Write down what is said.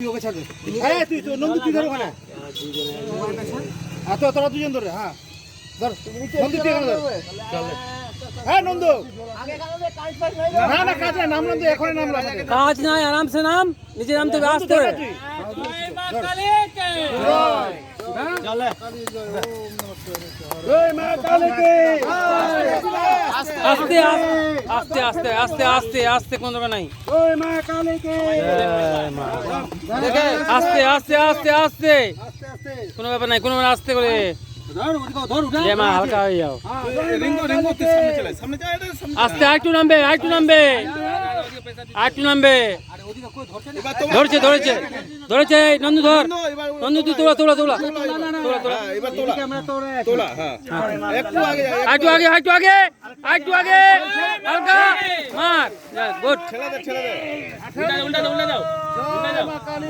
তুই ওকে ছাড় দে। তুই তো নন্দু তুই ধর ওখানে। তোরা দুজন ধরে হ্যাঁ। ধর নন্দু তুই এখানে ধর। হ্যাঁ নন্দু। না না কাজ নাই, নামলাম তো এখনই নামলাম কাজ নাই আরাম নাম নিজে নামতে হবে আসতে হবে। জয়। মা কালীকে। আস্তে আস্তে আস্তে আস্তে আস্তে আস্তে কোন দরকার নাই। আস্তে আস্তে আস্তে আস্তে। কোনো ব্যাপার নাই কোনো ব্যাপার আস্তে করে। হালকা হয়ে যাও। আস্তে আরেকটু নামবে আরেকটু নামবে। আরেকটু নামবে। ধরছে ধরেছে ধরেছে নন্দু ধর। নন্দু তুই তোলা তোলা তোলা। তোলা তোলা। এদিকে আমরা তোরে আরেকটু আগে। আরেকটু আগে আরেকটু আগে। হালকা। মার গুড কালী।